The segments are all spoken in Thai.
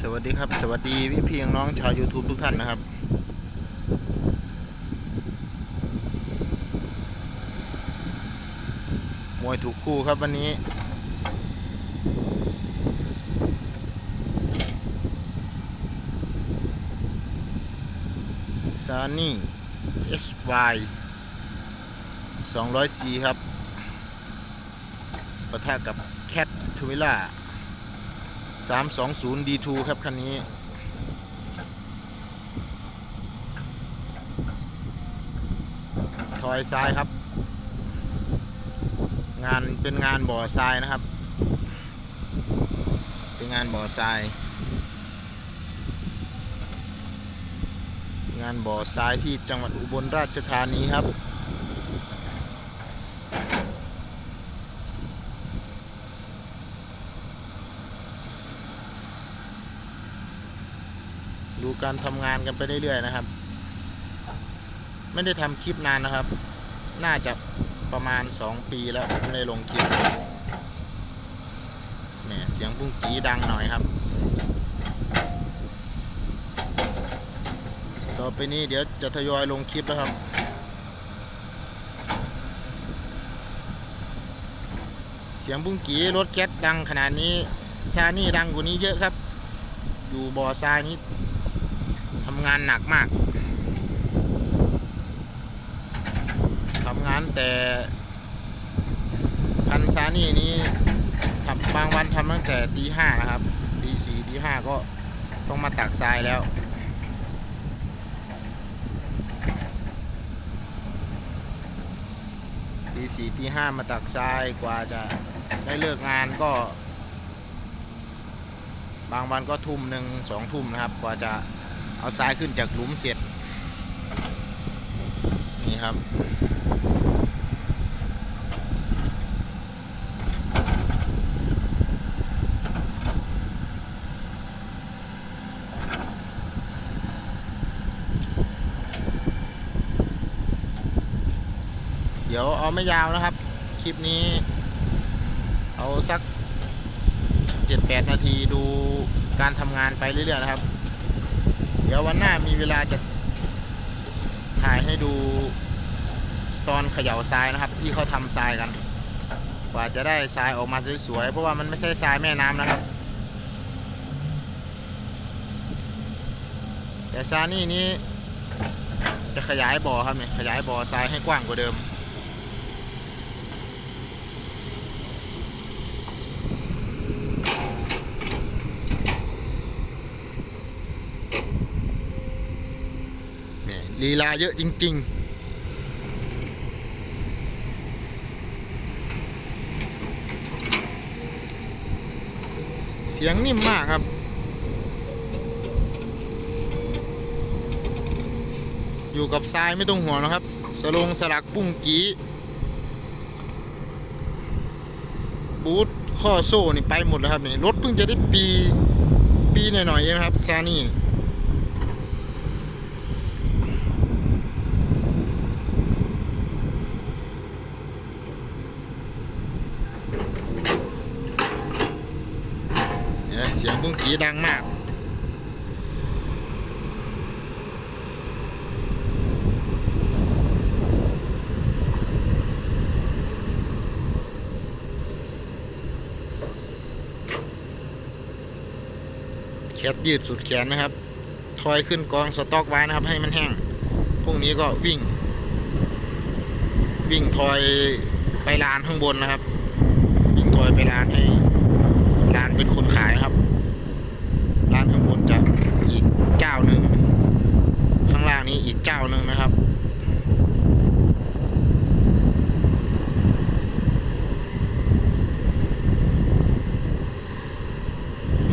สวัสดีครับ สวัสดีพี่พี่น้องชาว YouTube ทุกท่านนะครับ มวยถูกคู่ครับวันนี้ ซานี่ SY 200C ครับ ประทะกับแคททวิล่า 320 D2 ครับ คันนี้ทอยทรายครับ งานเป็นงานบ่อทรายนะครับ เป็นงานบ่อทราย งานบ่อทรายที่จังหวัดอุบลราชธานีครับ ดูการทำงานกันไปเรื่อยๆนะครับ ไม่ได้ทำคลิปนานนะครับ น่าจะประมาณ 2 ปีแล้วไม่ได้ลงคลิปแหมเสียงปุ้งกีดังหน่อยครับ ต่อไปนี้เดี๋ยวจะทยอยลงคลิปแล้วครับเสียงปุ้งกีรถแก๊สดังขนาดนี้ ซานี่ดังกว่านี้เยอะครับ อยู่บ่อทรานี้ำงานหนักมากทำงานแต่คันซานี่นี้ทำบางวันทำตั้งแต่ตีห้านะครับตีสี่ตีห้าก็ต้องมาตักทรายแล้วตีสี่ตีห้ามาตักทรายกว่าจะได้เลิกงานก็ บางวันก็ทุ่มหนึ่งสองทุ่มนะครับ กว่าจะ เอาทรายขึ้นจากหลุมเสร็จ นี่ครับ เดี๋ยวเอาไม่ยาวนะครับ คลิปนี้ เอาสัก 7-8 นาทีดูการทำงานไปเรื่อยๆนะครับ ดี๋ยววันหน้ามีเวลาจะถ่ายให้ดูตอนเขย่าทรายนะครับ ที่เขาทำทรายกัน กว่าจะได้ทรายออกมาสวยๆเพราะว่ามันไม่ใช่ทรายแม่น้ำนะครับ แต่ซานี่นี้จะขยายบ่อครับเนี่ยขยายบ่อทรายให้กว้างกว่าเดิม เนี่ย ลีลาเยอะจริง ๆเสียงนิ่มมากครับ อยู่กับทรายไม่ต้องห่วงนะครับ สลงสลักปุ้งกีบูทข้อโซ่นี่ไปหมดแล้วครับนี่รถเพิ่งจะได้ปี ปีหน่อยๆเองนะครับซานี่ เนี่ยเสียงบุ้งกีดังมาก แคทยืดสุดแขนนะครับ ทอยขึ้นกองสต็อกไว้นะครับให้มันแห้ง พรุ่งนี้ก็วิ่ง วิ่งทอยไปลานข้างบนนะครับ วิ่งทอยไปลานให้ลานเป็นคนขายนะครับ ร้านข้างบนจะอีกเจ้าหนึ่ง ข้างล่างนี้อีก เจ้าหนึ่งนะครับ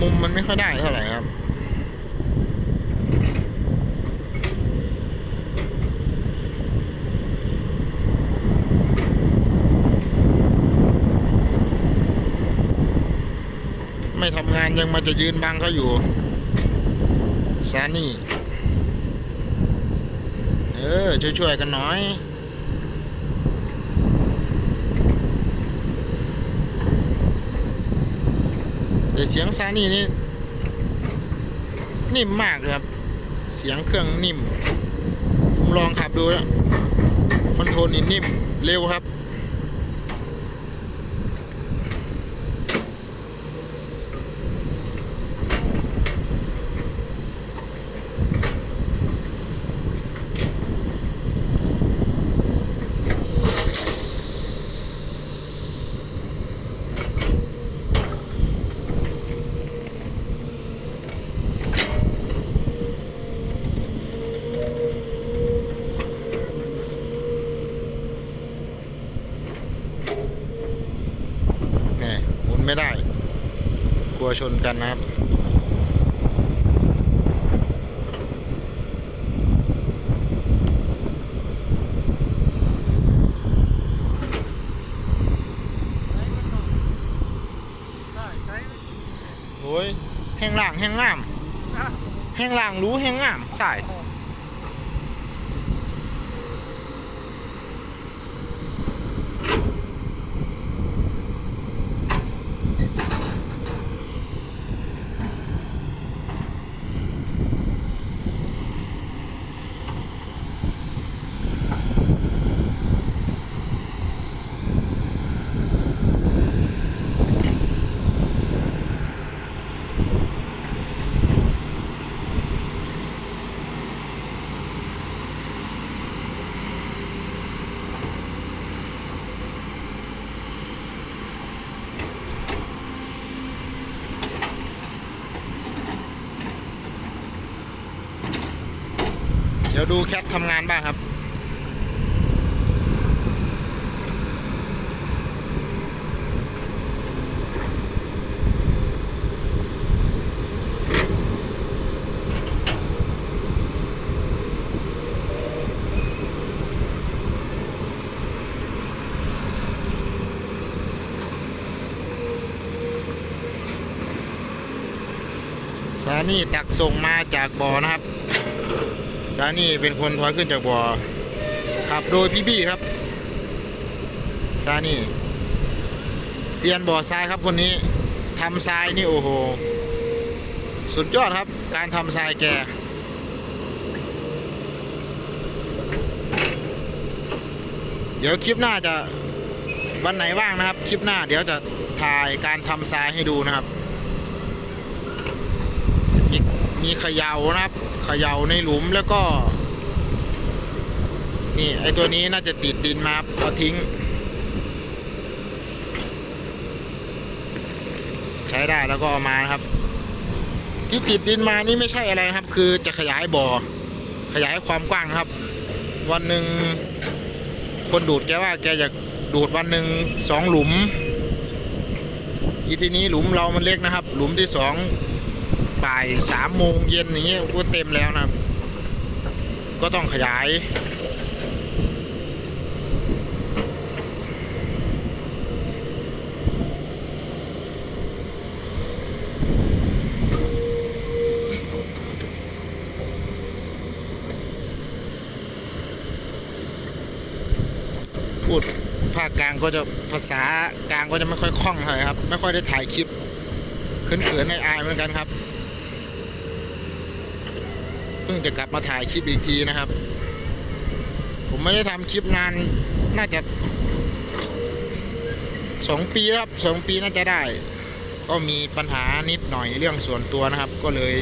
มุมมันไม่ค่อยได้เท่าไหร่ครับ ไม่ทำงานยังมาจะยืนบังเขาอยู่ซานี่ ออช่วยๆกันหน่อยแต่เสียงซานี่นี่นิ่มมากเลยครับ เสียงเครื่องนิ่ม ผมลองขับดูแล้วคอนโทรลนี่นิ่ม เร็วครับ ไม่ได้ กลัวชนกันนะครับโอ้ยแห้งล่างแห้งงามแห้งล่างรู้แห้งงามใช่เดี๋ยวดูแคททำงานบ้างครับสานี่ตักส่งมาจากบ่อนะครับ สานี่เป็นคนถอยขึ้นจากบ่อขับโดยพี่บี้ครับสานี่เซียนบ่อทรายครับคนนี้ทำทรายนี่โอ้โห สุดยอดครับการทำทรายแกเดี๋ยวคลิปหน้าจะวันไหนว่างนะครับ คลิปหน้าเดี๋ยวจะถ่ายการทำทรายให้ดูนะครับ มีเขย่านะครับเขย่าในหลุมแล้วก็ นี่ไอตัวนี้น่าจะติดดินมาพอทิ้ง ใช้ได้แล้วก็เอามานะครับ ที่ติดดินมานี่ไม่ใช่อะไรครับ คือจะขยายบ่อ ขยายความกว้างครับ วันหนึ่งคนดูดแกว่าแกอยากดูดวันหนึ่งสองหลุมอีทีนี้หลุมเรามันเล็กนะครับ หลุมที่สอง บ่ายสามโมงเย็นอย่างเงี้ยก็เต็มแล้วนะครับ ก็ต้องขยาย พูดภาคกลางก็จะภาษากลางก็จะไม่ค่อยคล่องเท่าไหร่ครับ ไม่ค่อยได้ถ่ายคลิปเขินๆในอายเหมือนกันครับ พิ่งจะกลับมาถ่ายคลิปอีกทีนะครับ ผมไม่ได้ทำคลิปนานน่าจะสองปีครับสองปีน่าจะได้ ก็มีปัญหานิดหน่อยเรื่องส่วนตัวนะครับ ก็เลย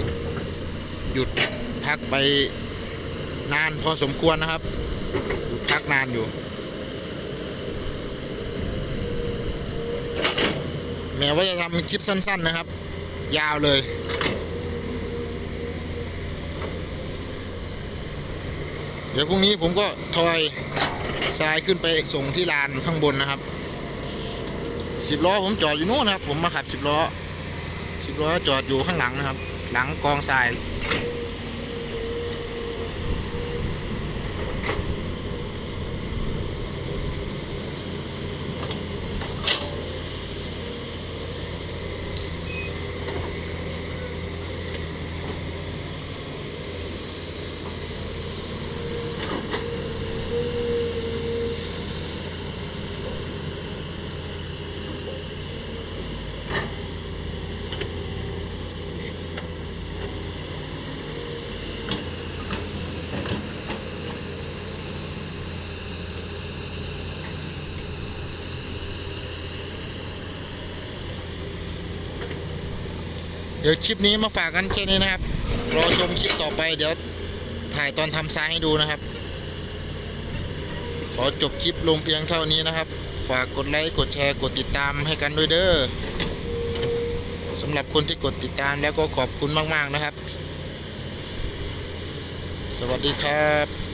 หยุดพักไปนานพอสมควรนะครับหยุดพักนานอยู่ แม้ว่าจะทำคลิปสั้น ๆนะครับ ยาวเลย ดี๋ยวพรุ่งนี้ผมก็ทอยทรายขึ้นไปส่งที่ลานข้างบนนะครับสิบล้อผมจอดอยู่นู่นนะครับ ผมมาขับสิบล้อสิบล้อจอดอยู่ข้างหลังนะครับ หลังกองทราย น ดี๋ยวคลิปนี้มาฝากกันแค่นี้นะครับ รอชมคลิปต่อไปเดี๋ยวถ่ายตอนทำทรายให้ดูนะครับ ขอจบคลิปลงเพียงเท่านี้นะครับ ฝากกดไลค์กดแชร์กดติดตามให้กันด้วยเด้อสำหรับคนที่กดติดตามแล้วก็ขอบคุณมาก ๆ นะครับ สวัสดีครับ